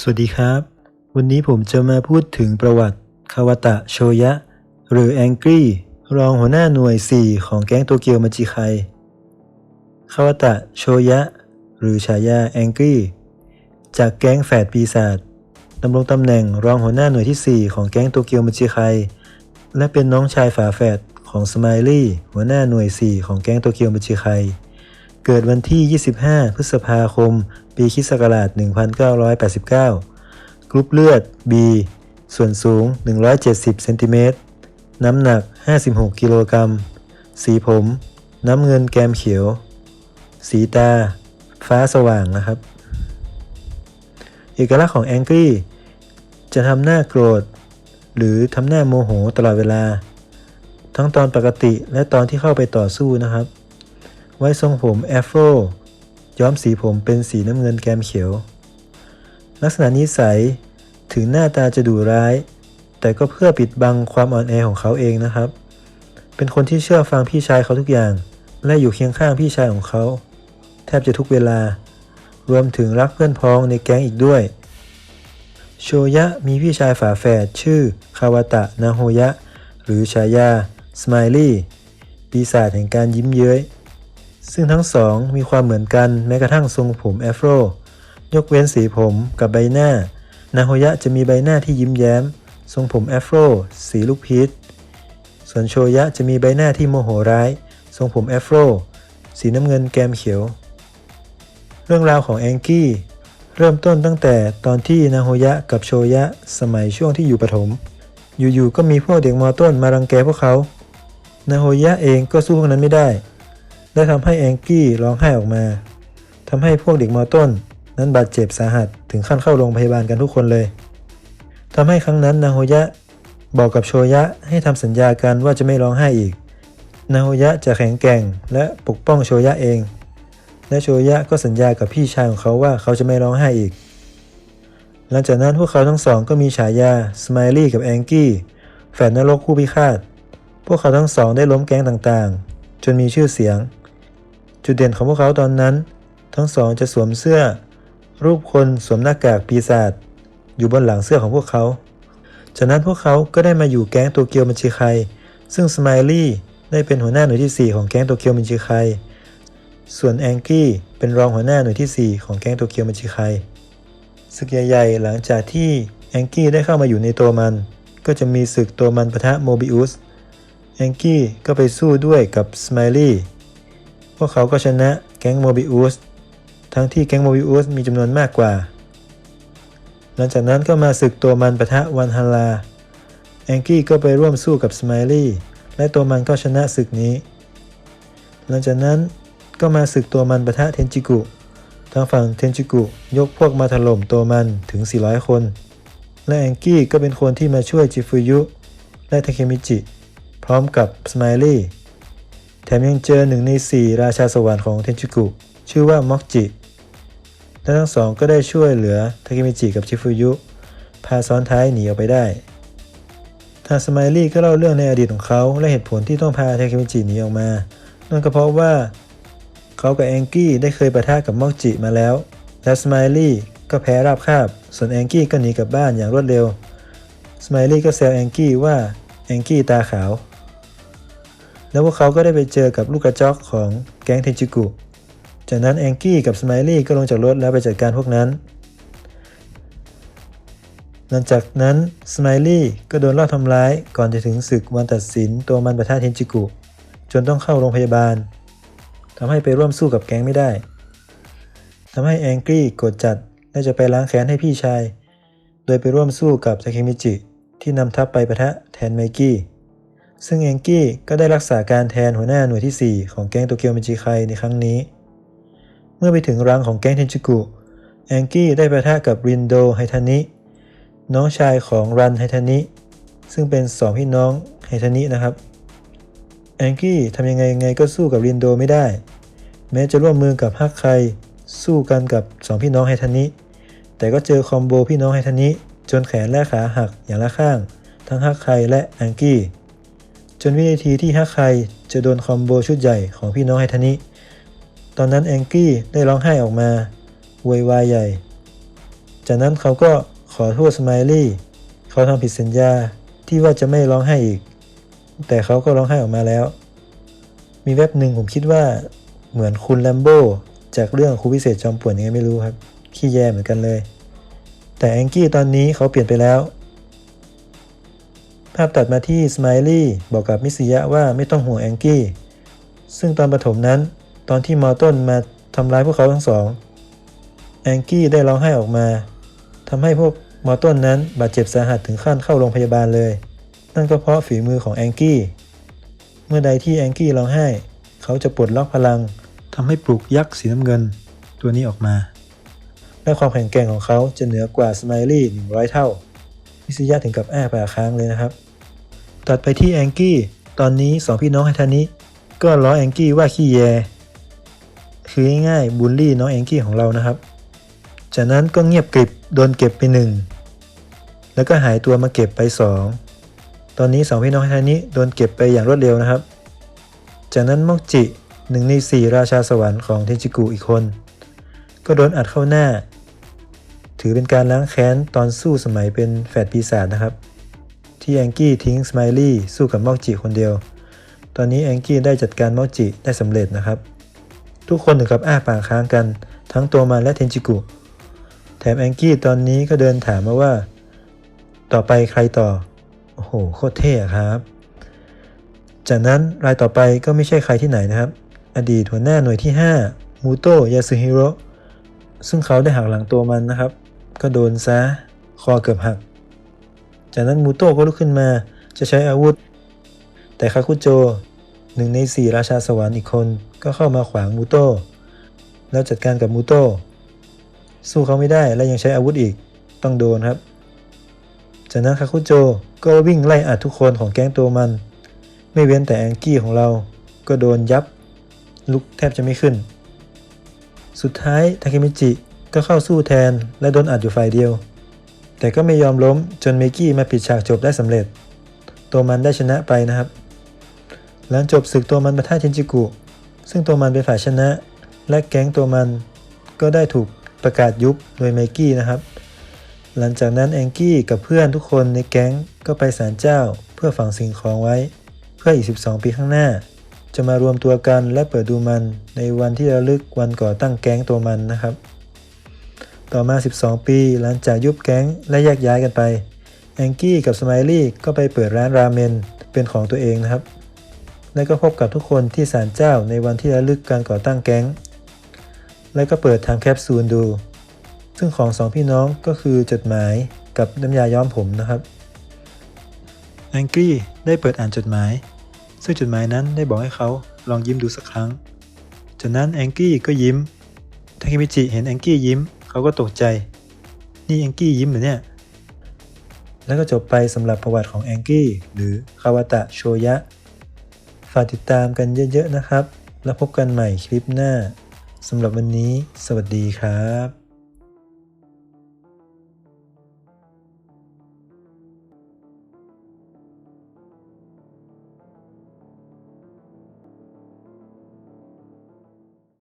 สวัสดีครับ วันนี้ผมจะมาพูดถึงประวัติคาวตะโชยะ หรือแองกี้รองหัวหน้าหน่วย 4 ของแก๊งโตเกียวมาจิไคคาวตะโชยะ หรือฉายาแองกี้จากแก๊งแฝดปีศาจดำรงตำแหน่งรองหัวหน้าหน่วยที่ 4 ของแก๊งโตเกียวมาจิไคและเป็นน้องชายฝาแฝดของสมายลี่หัวหน้าหน่วย 4 ของแก๊งโตเกียวมาจิไคเกิดวันที่ 25 พฤษภาคม ปีคริศักราช 1989 กรุ๊ปเลือด B ส่วนสูง 170เซนติเมตร น้ำหนัก 56 กิโลกรัม สีผม น้ำเงินแกมเขียว สีตา ฟ้าสว่างนะครับ เอกลักษณ์ของแองกี้จะทำหน้าโกรธ หรือทำหน้าโมโหตลอดเวลา ทั้งตอนปกติและตอนที่เข้าไปต่อสู้นะครับ ไว้ทรงผมแอฟโร ย้อมสีผมเป็นสีน้ำเงินแกมเขียว ลักษณะนิสัยถึงหน้าตาจะดุร้าย แต่ก็เพื่อปิดบังความอ่อนแอของเขาเองนะครับ เป็นคนที่เชื่อฟังพี่ชายเขาทุกอย่าง และอยู่เคียงข้างพี่ชายของเขา แทบจะทุกเวลา รวมถึงรักเพื่อนพ้องในแก๊งอีกด้วย โชยะมีพี่ชายฝาแฝดชื่อคาวาตะนาโฮยะ หรือฉายาสไมลี่ปีศาจแห่งการยิ้มเย้ย ซึ่งทั้งสองมีความเหมือนกันแม้กระทั่งทรงผมแอฟโรยกเว้นสีผมกับใบหน้า นาโฮยะจะมีใบหน้าที่ยิ้มแย้ม ทรงผมแอฟโรสีลูกพีชส่วนโชยะจะมีใบหน้าที่โมโหร้าย ทรงผมแอฟโรสีน้ำเงินแกมเขียว เรื่องราวของแองกี้ เริ่มต้นตั้งแต่ตอนที่นาโฮยะกับโชยะสมัยช่วงที่อยู่ประถมอยู่ๆก็มีพวกเด็กมอต้นมารังแกพวกเขา นาโฮยะเองก็สู้พวกนั้นไม่ได้ และทำให้แองกี้ร้องไห้ออกมาทำให้พวกเด็กมอต้น นั้นบาดเจ็บสาหัสถึงขั้นเข้าโรงพยาบาลกันทุกคนเลยทำให้ครั้งนั้นนาโฮยะบอกกับโชยะให้ทำสัญญากันว่าจะไม่ร้องไห้อีก นาโฮยะจะแข็งแกร่งและปกป้องโชยะเอง และโชยะก็สัญญากับพี่ชายของเขาว่าเขาจะไม่ร้องไห้อีก หลังจากนั้นพวกเขาทั้งสองก็มีฉายาสไมลี่กับแองกี้แฝดนรกคู่พิฆาต พวกเขาทั้งสองได้ล้มแก๊งต่างๆ จนมีชื่อเสียง จุดเด่นของพวกเขาตอนนั้น ทั้งสองจะสวมเสื้อ รูปคนสวมหน้ากากปีศาจอยู่บนหลังเสื้อของพวกเขา จากนั้นพวกเขาก็ได้มาอยู่แก๊งโตเกียวมินจิไคซึ่งสไมลี่ได้เป็นหัวหน้าหน่วยที่ 4 ของแก๊งโตเกียวมินจิไคส่วนแองกี้เป็นรองหัวหน้าหน่วยที่ 4 ของแก๊งโตเกียวมินจิไคศึกใหญ่ๆ หลังจากที่แองกี้ได้เข้ามาอยู่ในตัวมัน ก็จะมีศึกตัวมันปะทะโมบิอุสแองกี้ก็ไปสู้ด้วยกับสไมลี่ พวกเขาก็ชนะแก๊งโมบิอุสทั้งที่แก๊งโมบิอุสมีจำนวนมากกว่า หลังจากนั้นก็มาศึกตัวมันปะทะวันฮาราแองกี้ก็ไปร่วมสู้กับสไมลี่และตัวมันก็ชนะศึกนี้ หลังจากนั้นก็มาศึกตัวมันปะทะเทนจิกุ ทางฝั่งเทนจิกุยกพวกมาถล่มตัวมันถึง 400 คน และแองกี้ก็เป็นคนที่มาช่วยจิฟุยุและทาเคมิจิ พร้อมกับสไมลี่ แถมยังเจอหนึ่งในสี่ราชาสวรรค์ของเทนจิกุ ชื่อว่ามอกจิและทั้งสองก็ได้ช่วยเหลือทาเคมิจิกับชิฟุยุ พาซ้อนท้ายหนีออกไปได้ ทางสไมลี่ก็เล่าเรื่องในอดีตของเขาและเหตุผลที่ต้องพาทาเคมิจิหนีออกมา นั่นก็เพราะว่า เขากับแองกี้ได้เคยประทะกับมอกจิมาแล้ว และสไมลี่ก็แพ้ราบคาบ ส่วนแองกี้ก็หนีกลับบ้านอย่างรวดเร็วสไมลี่ก็แซวแองกี้ว่าแองกี้ตาขาว แล้วพวกเขาก็ได้ไปเจอกับลูกกระจอกของแก๊งเทนจิกุ จากนั้นแองกี้กับสไมลี่ก็ลงจากรถแล้วไปจัดการพวกนั้น หลังจากนั้นสไมลี่ก็โดนลอบทำร้ายก่อนจะถึงศึกวันตัดสินตัวมันประทะเทนจิกุ จนต้องเข้าโรงพยาบาลทำให้ไปร่วมสู้กับแก๊งไม่ได้ทำให้แองกี้โกรธจัดและจะไปล้างแค้นให้พี่ชาย โดยไปร่วมสู้กับทาเคมิจิที่นำทัพไปประทะแทนไมกี้ ซึ่งแองกี้ก็ได้รักษาการแทนหัวหน้าหน่วยที่ 4 ของแก๊งโตเกียวมิจิไคในครั้งนี้ เมื่อไปถึงรังของแก๊งเทนจิกุแองกี้ได้ประทะกับรินโดไฮทานิ น้องชายของรันไฮทานิ ซึ่งเป็นสองพี่น้องไฮทานินะครับแองกี้ทำยังไงยังไงก็สู้กับรินโดไม่ได้ แม้จะร่วมมือกับฮักไคสู้กันกับสองพี่น้องไฮทานิ แต่ก็เจอคอมโบพี่น้องไฮทานิ จนแขนและขาหักอย่างละข้าง ทั้งฮักไคและแองกี้ จนวินาทีที่ฮักไคจะโดนคอมโบชุดใหญ่ของพี่น้องไฮทานิ ตอนนั้นแองกี้ได้ร้องไห้ออกมาโวยวายใหญ่ จากนั้นเขาก็ขอโทษสไมลี่เขาทำผิดสัญญาที่ว่าจะไม่ร้องไห้อีก แต่เขาก็ร้องไห้ออกมาแล้ว มีแว็บหนึ่งผมคิดว่าเหมือนคุณแลมโบจากเรื่องครูพิเศษจอมป่วนยังไงไม่รู้ครับขี้แย่เหมือนกันเลย แต่แองกี้ตอนนี้เขาเปลี่ยนไปแล้ว ภาพตัดมาที่สไมลี่บอกกับมิสยะว่าไม่ต้องห่วงแองกี้ ซึ่งตอนปฐมนั้น ตอนที่มอต้นมาทำร้ายพวกเขาทั้งสอง แองกี้ได้ร้องไห้ออกมาทำให้พวกมอต้นนั้นบาดเจ็บสาหัสถึงขั้นเข้าโรงพยาบาลเลย นั่นก็เพราะฝีมือของแองกี้ เมื่อใดที่แองกี้ร้องไห้ เขาจะปลดล็อกพลังทำให้ปลุกยักษ์สีน้ำเงิน ตัวนี้ออกมา และความแข็งแกร่งของเขาจะเหนือกว่าสไมลี่100 เท่ามิสยะถึงกับแอ้ปากค้างเลยนะครับ ตัดไปที่แองกี้ ตอนนี้สองพี่น้องไฮทานิก็ล้อแองกี้ว่าขี้แย คือง่ายๆบูลลี่น้องแองกี้ของเรานะครับ จากนั้นก็เงียบกริบโดนเก็บไปหนึ่งแล้วก็หายตัวมาเก็บไปสองตอนนี้สองพี่น้องไฮทานิโดนเก็บไปอย่างรวดเร็วนะครับ จากนั้นมอกจิหนึ่งในสี่ราชาสวรรค์ของเทนจิกุอีกคน ก็โดนอัดเข้าหน้า ถือเป็นการล้างแค้นตอนสู้สมัยเป็นแฝดปีศาจนะครับ ที่แองกี้ทิ้งสไมลี่สู้กับมอกจิคนเดียว ตอนนี้แองกี้ได้จัดการมอกจิได้สำเร็จนะครับ ทุกคนถึงกับอ้าปากค้างกัน ทั้งตัวมันและเทนจิกุ แถมแองกี้ตอนนี้ก็เดินถามมาว่า ต่อไปใครต่อ โอ้โห โคตรเท่อะครับ จากนั้นรายต่อไปก็ไม่ใช่ใครที่ไหนนะครับ อดีตหัวหน้าหน่วยที่ 5 มูโตะยาสึฮิโร่ซึ่งเขาได้หักหลังตัวมันนะครับ ก็โดนซะ คอเกือบหัก จากนั้นมูโตะก็ลุกขึ้นมา จะใช้อาวุธ แต่คาคุโจหนึ่งในสี่ราชาสวรรค์อีกคนก็เข้ามาขวางมูโตะแล้วจัดการกับมูโตะสู้เขาไม่ได้และยังใช้อาวุธอีกต้องโดนครับ จากนั้นคาคุโจก็วิ่งไล่อัดทุกคนของแก๊งตัวมัน ไม่เว้นแต่แองกี้ของเราก็โดนยับ ลุกแทบจะไม่ขึ้น สุดท้ายทาเคมิจิก็เข้าสู้แทนและโดนอัดอยู่ฝ่ายเดียว แต่ก็ไม่ยอมล้มจนเมกี้มาปิดฉากจบได้สำเร็จ ตัวมันได้ชนะไปนะครับ หลังจบศึกตัวมันมาท่าเทนจิกุ ซึ่งตัวมันเป็นฝ่ายชนะ และแก๊งตัวมันก็ได้ถูกประกาศยุบโดยเมกี้นะครับ หลังจากนั้นแองกี้กับเพื่อนทุกคนในแก๊งก็ไปศาลเจ้า เพื่อฝังสิ่งของไว้ เพื่ออีก 12 ปีข้างหน้า จะมารวมตัวกันและเปิดดูมันในวันที่ระลึกวันก่อตั้งแก๊งตัวมันนะครับ ต่อมา 12 ปีหลังจากยุบแก๊งและแยกย้ายกันไป แองกี้กับสไมลี่ก็ไปเปิดร้านราเมนเป็นของตัวเองนะครับ และก็พบกับทุกคนที่ศาลเจ้าในวันที่ระลึกการก่อตั้งแก๊ง และก็เปิดทำแคปซูลดู ซึ่งของสองพี่น้องก็คือจดหมายกับน้ำยาย้อมผมนะครับ แองกี้ได้เปิดอ่านจดหมาย ซึ่งจดหมายนั้นได้บอกให้เขาลองยิ้มดูสักครั้ง จากนั้นแองกี้ก็ยิ้มทาเคมิจิเห็นแองกี้ยิ้ม เขาก็ตกใจ นี่แองกี้ยิ้มเหรอเนี่ย แล้วก็จบไปสำหรับประวัติของแองกี้หรือคาวาตะโชยะ ฝากติดตามกันเยอะๆนะครับ แล้วพบกันใหม่คลิปหน้าสำหรับวันนี้ สวัสดีครับ